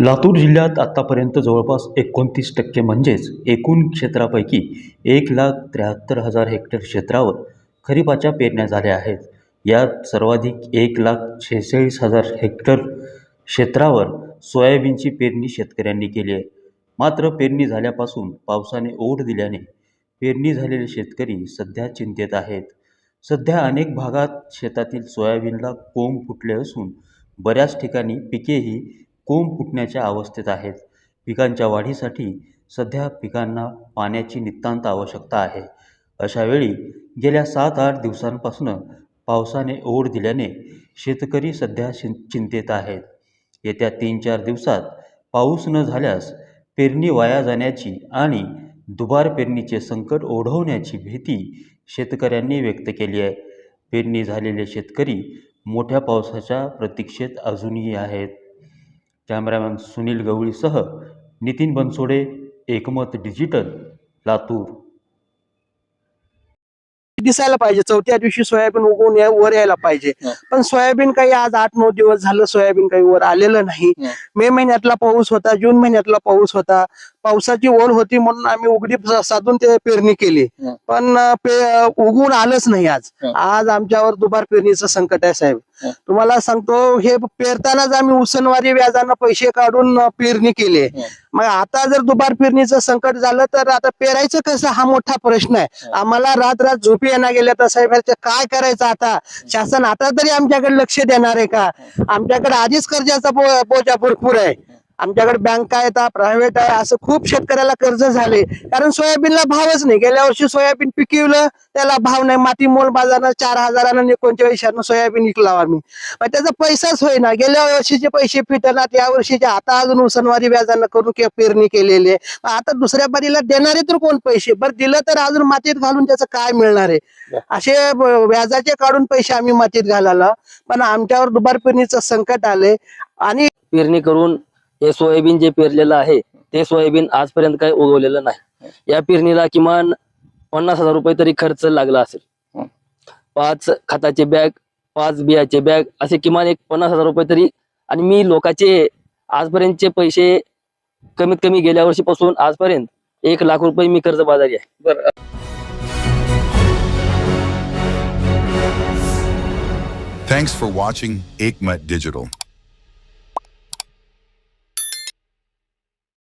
लातूर जिल्ह्यात आत्तापर्यंत जवळपास एकोणतीस टक्के म्हणजेच एकूण क्षेत्रापैकी एक लाख त्र्याहत्तर हजार हेक्टर क्षेत्रावर खरीपाच्या पेरण्या झाल्या आहेत. यात सर्वाधिक एक लाख शेहेचाळीस हजार हेक्टर क्षेत्रावर सोयाबीनची पेरणी शेतकऱ्यांनी केली आहे. मात्र पेरणी झाल्यापासून पावसाने ओढ दिल्याने पेरणी झालेले शेतकरी सध्या चिंतेत आहेत. सध्या अनेक भागात शेतातील सोयाबीनला कोंब फुटले असून बऱ्याच ठिकाणी पिकेही कोंब फुटण्याच्या अवस्थेत आहेत. पिकांच्या वाढीसाठी सध्या पिकांना पाण्याची नितांत आवश्यकता आहे. अशावेळी गेल्या सात आठ दिवसांपासून पावसाने ओढ दिल्याने शेतकरी सध्या चिं चिंतेत आहेत. येत्या तीन चार दिवसात पाऊस न झाल्यास पेरणी वाया जाण्याची आणि दुबार पेरणीचे संकट ओढवण्याची भीती शेतकऱ्यांनी व्यक्त केली आहे. पेरणी झालेले शेतकरी मोठ्या पावसाच्या प्रतीक्षेत अजूनही आहेत. कॅमेरामॅन सुनील गवळीसह नितीन बनसोडे एकमत डिजिटल लातूर. दिसायला पाहिजे चौथ्या दिवशी सोयाबीन उगवून या- वर यायला पाहिजे. पण सोयाबीन काही आज आठ नऊ दिवस झालं सोयाबीन काही वर आलेलं नाही. मे महिन्यातला पाऊस होता जून महिन्यातला पाऊस होता पावसाची ओढ होती म्हणून आम्ही उघडी साधून ते पेरणी केली. पण पे उगवून आलंच नाही आज. आज आमच्यावर दुबार पेरणीचं संकट आहे साहेब. तुम्हाला सांगतो हे पेरतानाच आम्ही उसनवारी व्याजानं पैसे काढून पेरणी केली. मग आता जर दुबार पेरणीचं संकट झालं तर आता पेरायचं कसं? हा मोठा प्रश्न आहे. आम्हाला रात रात झोपी येणार गेल्या तर साहेब काय करायचं आता? शासन आता तरी आमच्याकडे लक्ष देणार आहे का? आमच्याकडे आधीच कर्जाचा बोजा भरपूर आहे. आमच्याकडे बँका आहेत प्रायव्हेट आहे असं खूप शेतकऱ्याला कर्ज झाले. कारण सोयाबीनला भावच नाही. गेल्या वर्षी सोयाबीन पिकवलं त्याला भाव नाही. माती मोल बाजारानं चार हजारानं एकोणचाळीसशे सोयाबीन विकला आम्ही. मग त्याचा पैसाच होईना. गेल्या वर्षीचे पैसे फिटणार या वर्षीचे आता अजून उसनवारी व्याजानं करून के- पेरणी केलेली आहे. आता दुसऱ्या बारीला देणारे तर कोण पैसे? बरं दिलं तर अजून मातीत घालून त्याचं काय मिळणार आहे? असे व्याजाचे काढून पैसे आम्ही मातीत घालायला. पण आमच्यावर दुबार पेरणीचं संकट आले आणि पेरणी करून हे सोयाबीन जे पेरलेलं आहे ते सोयाबीन आजपर्यंत काही उगवलेलं नाही या पेरणीला किमान पन्नास हजार रुपये तरी खर्च लागला असेल. पाच खताचे बॅग पाच बियाचे बॅग असे किमान एक पन्नास हजार रुपये तरी आणि मी लोकांचे आजपर्यंतचे पैसे कमीत कमी गेल्या वर्षीपासून आजपर्यंत एक लाख रुपये मी कर्ज बाजारी आहे बरं Thanks for watching Aikmat Digital.